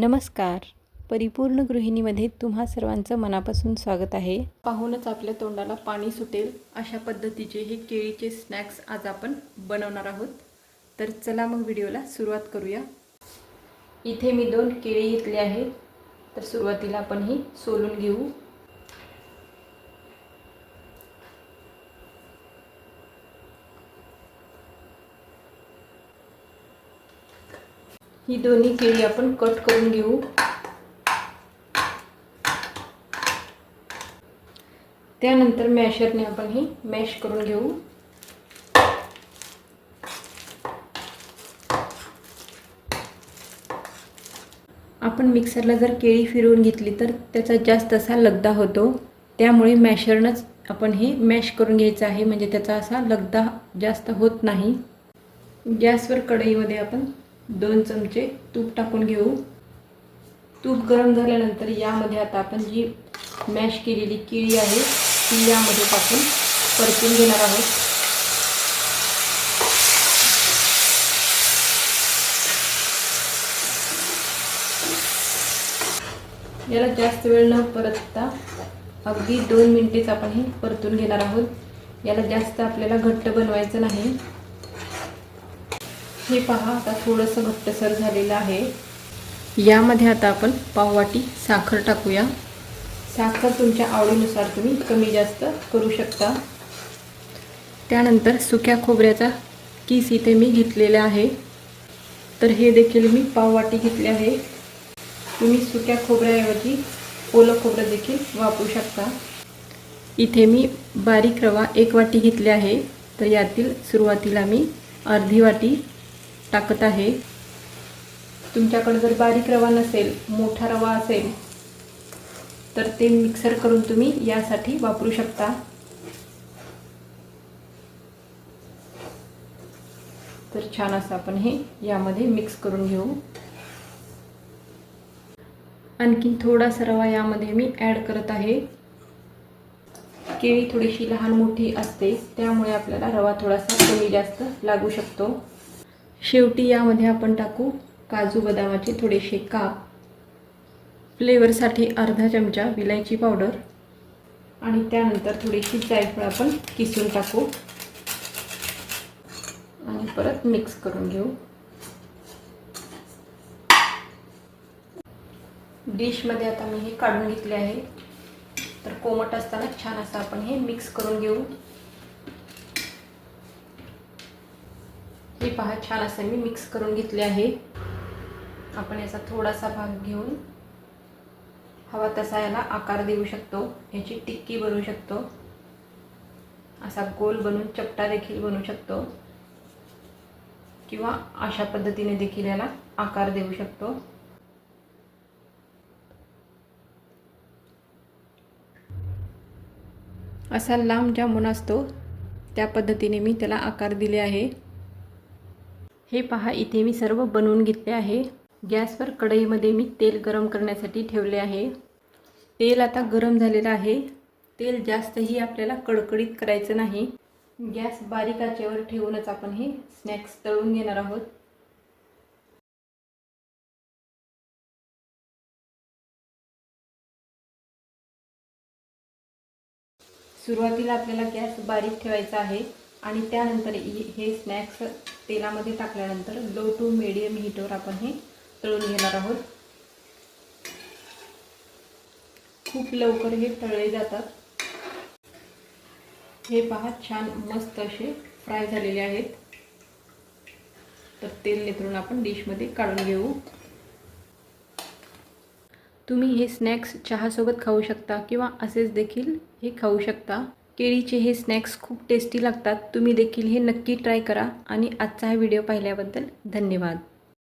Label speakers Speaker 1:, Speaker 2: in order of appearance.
Speaker 1: नमस्कार. परिपूर्ण गृहिणीमध्ये तुम्हा सर्वांचं मनापासून स्वागत आहे. पाहूनच आपल्या तोंडाला पाणी सुटेल अशा पद्धतीचे हे केळीचे स्नॅक्स आज आपण बनवणार आहोत. तर चला मग व्हिडिओला सुरुवात करूया. इथे मी दोन केळी घेतली आहे तर सुरुवातीला आपण ही सोलून घेऊ. ही दोन्ही केळी आपण कट करून घेऊ. त्यानंतर मॅशरने आपण ही मॅश करून घेऊ. आपण मिक्सरला जर केळी फिरवून घेतली तर त्याचा जास्त असा लगदा होतो. त्यामुळे मॅशरनंच आपण हे मॅश करून घ्यायचं आहे. म्हणजे त्याचा असा लगदा जास्त होत नाही. गॅसवर कढईमध्ये आपण दोन चमचे तूप टाकून घेऊ. तूप गरम झाल्यानंतर यामध्ये आता आपण जी मॅश केलेली केळी आहे ती यामध्ये टाकून परतून घेणार आहोत. याला जास्त वेळ न परतता अगदी दोन मिनिटेच आपण हे परतून घेणार आहोत. याला जास्त आपल्याला घट्ट बनवायचं नाही. हे पहा आता थोडंसं घट्टसर झालेलं आहे. यामध्ये आता आपण पाववाटी साखर टाकूया. साखर तुमच्या आवडीनुसार तुम्ही कमी जास्त करू शकता. त्यानंतर सुक्या खोबऱ्याचा किस इथे मी घेतलेला आहे. तर हे देखील मी पाववाटी घेतले आहे. तुम्ही सुक्या खोबऱ्याऐवजी ओलं खोबरं देखील वापरू शकता. इथे मी बारीक रवा एक वाटी घेतली आहे. तर यातील सुरुवातीला मी अर्धी वाटी टाकत आहे. तुमच्याकडे जर बारीक रवा नसेल मोठा रवा असेल तर ते मिक्सर करून तुम्ही यासाठी वापरू शकता. तर छान असं आपण हे यामध्ये मिक्स करून घेऊ. आणखी थोडासा रवा यामध्ये मी ॲड करत आहे. केळी थोडीशी लहान मोठी असते त्यामुळे आपल्याला रवा थोडासा कमी जास्त लागू शकतो. शेवटी यामध्ये आपण टाकू काजू बदामाचे थोडेसे काप. फ्लेवरसाठी अर्धा चमचा विलायची पावडर आणि त्यानंतर थोडीशी जायफळ आपण किसून टाकू. आणि परत मिक्स करून घेऊ. डिशमध्ये आता मी हे काढून घेतले आहे. तर कोमट असताना छान असं आपण हे मिक्स करून घेऊ. हे पहा छान असं मी मिक्स करून घेतले आहे. आपण याचा थोडासा भाग घेऊन हवा तसा याला आकार देऊ शकतो. याची टिक्की बनवू शकतो. असा गोल बनवून चपटा देखील बनवू शकतो. किंवा अशा पद्धतीने देखील याला आकार देऊ शकतो. असा लांब जामून असतो. त्या पद्धतीने मी त्याला आकार दिले आहे. हे पहा इथे मी सर्व बनवून घेतले आहे. गॅसवर कढईमध्ये मी तेल गरम करण्यासाठी ठेवले आहे. तेल आता गरम झालेलं आहे. तेल जास्तही आपल्याला कडकडीत करायचं नाही. गॅस बारीक आचेवर ठेवूनच आपण हे स्नॅक्स तळून घेणार आहोत. सुरुवातीला आपल्याला गॅस बारीक ठेवायचा आहे आणि त्यानंतर हे स्नॅक्स तेलामध्ये टाकल्यानंतर लो टू मिडियम हीटवर आपण हे तळून घेणार आहोत. खूप लवकर हे तळले जातात. हे पहा छान मस्त असे फ्राय झालेले आहेत. तर तेल नितरून आपण डिशमध्ये काढून घेऊ. तुम्ही हे स्नॅक्स चहासोबत खाऊ शकता किंवा असेच देखील हे खाऊ शकता. केळीचे हे स्नॅक्स खूप टेस्टी लागतात. तुम्ही देखील हे नक्की ट्राय करा. आणि आजचा हा व्हिडिओ पाहिल्याबद्दल धन्यवाद.